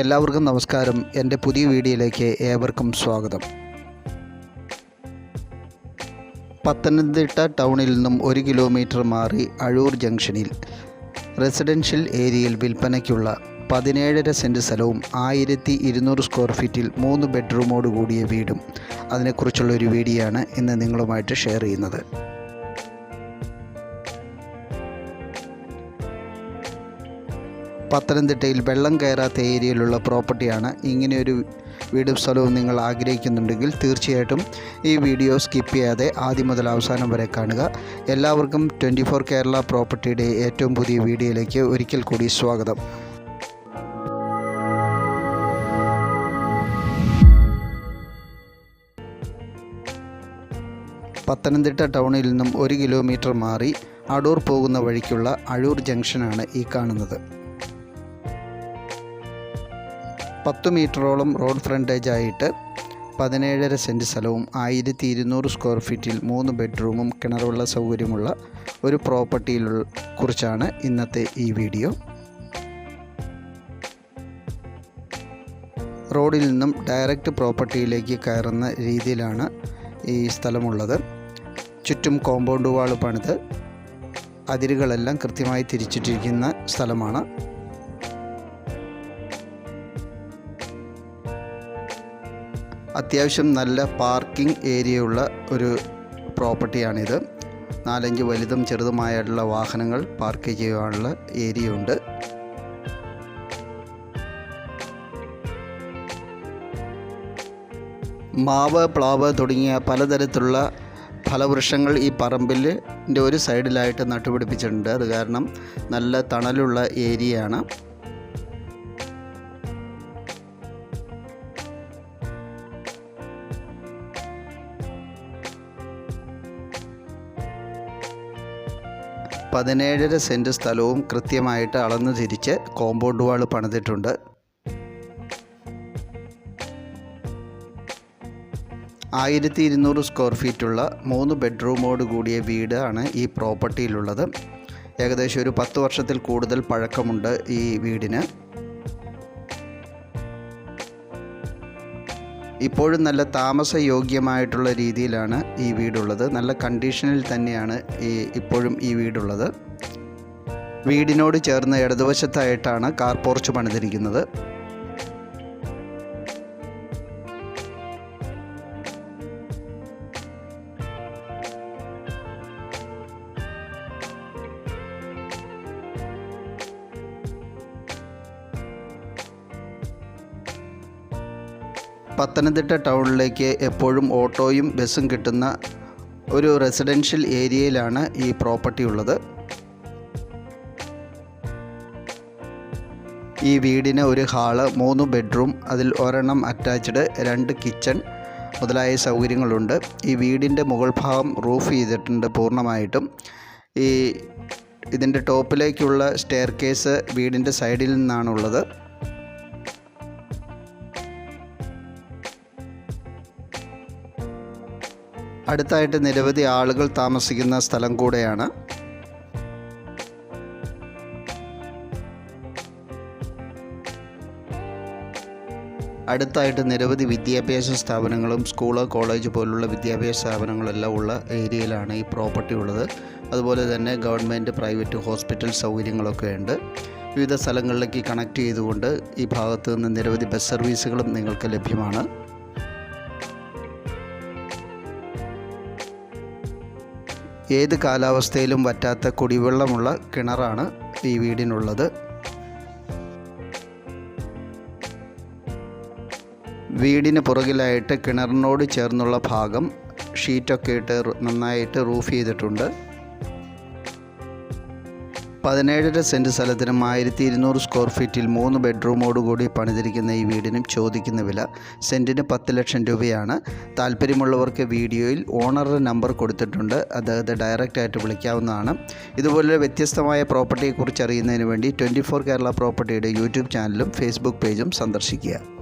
എല്ലാവർക്കും നമസ്കാരം. എന്റെ പുതിയ വീഡിയോയിലേക്ക് ഏവർക്കും സ്വാഗതം. പത്തനംതിട്ട ടൗണിൽ നിന്നും ഒരു കിലോമീറ്റർ മാറി അഴൂർ ജംഗ്ഷനിൽ റെസിഡൻഷ്യൽ ഏരിയയിൽ വിൽപ്പനയ്ക്കുള്ള പതിനേഴര സെന്റ് സ്ഥലവും ആയിരത്തി ഇരുന്നൂറ് സ്ക്വയർ ഫീറ്റിൽ മൂന്ന് ബെഡ്റൂമോട് കൂടിയ വീടും. അതിനെക്കുറിച്ചുള്ള ഒരു വീഡിയോ ആണ് ഇന്ന് നിങ്ങളുമായിട്ട് ഷെയർ ചെയ്യുന്നത്. പത്തനംതിട്ടയിൽ വെള്ളം കയറാത്ത ഏരിയയിലുള്ള പ്രോപ്പർട്ടിയാണ് ഇങ്ങനെയൊരു വീടും സ്ഥലവും നിങ്ങൾ ആഗ്രഹിക്കുന്നുണ്ടെങ്കിൽ തീർച്ചയായിട്ടും ഈ വീഡിയോ സ്കിപ്പ് ചെയ്യാതെ ആദ്യം മുതൽ അവസാനം വരെ കാണുക. എല്ലാവർക്കും ട്വന്റി ഫോർ കേരള പ്രോപ്പർട്ടിയുടെ ഏറ്റവും പുതിയ വീഡിയോയിലേക്ക് ഒരിക്കൽ കൂടി സ്വാഗതം. പത്തനംതിട്ട ടൗണിൽ നിന്നും ഒരു കിലോമീറ്റർ മാറി അടൂർ പോകുന്ന വഴിക്കുള്ള അഴൂർ ജംഗ്ഷനാണ് ഈ കാണുന്നത്. പത്ത് മീറ്ററോളം റോഡ് ഫ്രണ്ടേജ് ആയിട്ട് പതിനേഴര സെന്റ് സ്ഥലവും ആയിരത്തി ഇരുന്നൂറ് സ്ക്വയർ ഫീറ്റിൽ മൂന്ന് ബെഡ്റൂമും കിണറുള്ള സൗകര്യമുള്ള ഒരു പ്രോപ്പർട്ടിയിൽ കുറിച്ചാണ് ഇന്നത്തെ ഈ വീഡിയോ. റോഡിൽ നിന്നും ഡയറക്റ്റ് പ്രോപ്പർട്ടിയിലേക്ക് കയറുന്ന രീതിയിലാണ് ഈ സ്ഥലമുള്ളത്. ചുറ്റും കോമ്പൗണ്ട് വാൾ പണിത് അതിരുകളെല്ലാം കൃത്യമായി തിരിച്ചിട്ടിരിക്കുന്ന സ്ഥലമാണ്. അത്യാവശ്യം നല്ല പാർക്കിംഗ് ഏരിയയുള്ള ഒരു പ്രോപ്പർട്ടിയാണിത്. നാലഞ്ച് വലുതും ചെറുതുമായുള്ള വാഹനങ്ങൾ പാർക്ക് ചെയ്യാനുള്ള ഏരിയ ഉണ്ട് മാവ് പ്ലാവ് തുടങ്ങിയ പലതരത്തിലുള്ള ഫലവൃക്ഷങ്ങൾ ഈ പറമ്പിന്റെ ഒരു സൈഡിലായിട്ട് നട്ടുപിടിപ്പിച്ചിട്ടുണ്ട്. അത് കാരണം നല്ല തണലുള്ള ഏരിയയാണ്. പതിനേഴര സെന്റ് സ്ഥലവും കൃത്യമായിട്ട് അളന്നു തിരിച്ച് കോമ്പൗണ്ട് വാൾ പണിതിട്ടുണ്ട്. ആയിരത്തി ഇരുന്നൂറ് സ്ക്വയർ ഫീറ്റുള്ള മൂന്ന് ബെഡ്റൂമോട് കൂടിയ വീടാണ് ഈ പ്രോപ്പർട്ടിയിലുള്ളത്. ഏകദേശം ഒരു പത്ത് വർഷത്തിൽ കൂടുതൽ പഴക്കമുണ്ട് ഈ വീടിന്. ഇപ്പോഴും നല്ല താമസയോഗ്യമായിട്ടുള്ള രീതിയിലാണ് ഈ വീടുള്ളത്. നല്ല കണ്ടീഷനിൽ തന്നെയാണ് ഈ ഇപ്പോഴും ഈ വീടുള്ളത്. വീടിനോട് ചേർന്ന് ഇടതുവശത്തായിട്ടാണ് കാർ പോർച്ച് പണിതിരിക്കുന്നത്. പത്തനംതിട്ട ടൗണിലേക്ക് എപ്പോഴും ഓട്ടോയും ബസ്സും കിട്ടുന്ന ഒരു റെസിഡൻഷ്യൽ ഏരിയയിലാണ് ഈ പ്രോപ്പർട്ടി ഉള്ളത്. ഈ വീടിന് ഒരു ഹാൾ മൂന്ന് ബെഡ്റൂം അതിൽ ഒരെണ്ണം അറ്റാച്ച്ഡ് രണ്ട് കിച്ചൺ മുതലായ സൗകര്യങ്ങളുണ്ട്. ഈ വീടിന്റെ മുകൾ ഭാഗം റൂഫ് ചെയ്തിട്ടുണ്ട് പൂർണമായിട്ടും. ഈ ഇതിന്റെ ടോപ്പിലേക്കുള്ള സ്റ്റെയർ കേസ് വീടിന്റെ സൈഡിൽ നിന്നാണുള്ളത്. അടുത്തായിട്ട് നിരവധി ആളുകൾ താമസിക്കുന്ന സ്ഥലം കൂടെയാണ്. അടുത്തായിട്ട് നിരവധി വിദ്യാഭ്യാസ സ്ഥാപനങ്ങളും സ്കൂൾ കോളേജ് പോലുള്ള വിദ്യാഭ്യാസ സ്ഥാപനങ്ങളെല്ലാം ഉള്ള ഏരിയയിലാണ് ഈ പ്രോപ്പർട്ടി ഉള്ളത്. അതുപോലെ തന്നെ ഗവൺമെന്റ് പ്രൈവറ്റ് ഹോസ്പിറ്റൽ സൗകര്യങ്ങളൊക്കെ ഉണ്ട്. വിവിധ സ്ഥലങ്ങളിലേക്ക് കണക്ട് ചെയ്തുകൊണ്ട് ഈ ഭാഗത്തു നിന്ന് നിരവധി ബസ് സർവീസുകളും നിങ്ങൾക്ക് ലഭ്യമാണ്. ഏത് കാലാവസ്ഥയിലും വറ്റാത്ത കുടിവെള്ളമുള്ള കിണറാണ് ഈ വീടിനുള്ളത്. വീടിന് പുറകിലായിട്ട് കിണറിനോട് ചേർന്നുള്ള ഭാഗം ഷീറ്റൊക്കെ ഇട്ട് നന്നായിട്ട് റൂഫ് ചെയ്തിട്ടുണ്ട്. പതിനേഴര സെന്റ് സ്ഥലത്തിനും ആയിരത്തി ഇരുന്നൂറ് സ്ക്വയർ ഫീറ്റിൽ മൂന്ന് ബെഡ്റൂമോടുകൂടി പണിതിരിക്കുന്ന ഈ വീടിനും ചോദിക്കുന്ന വില സെന്റിന് പത്ത് ലക്ഷം രൂപയാണ്. താല്പര്യമുള്ളവർക്ക് വീഡിയോയിൽ ഓണറുടെ നമ്പർ കൊടുത്തിട്ടുണ്ട്. അദ്ദേഹത്തെ ഡയറക്റ്റ് ആയിട്ട് വിളിക്കാവുന്നതാണ്. ഇതുപോലെ വ്യത്യസ്തമായ പ്രോപ്പർട്ടിയെക്കുറിച്ച് അറിയുന്നതിന് വേണ്ടി ട്വന്റി ഫോർ കേരള പ്രോപ്പർട്ടിയുടെ യൂട്യൂബ് ചാനലും ഫേസ്ബുക്ക് പേജും സന്ദർശിക്കുക.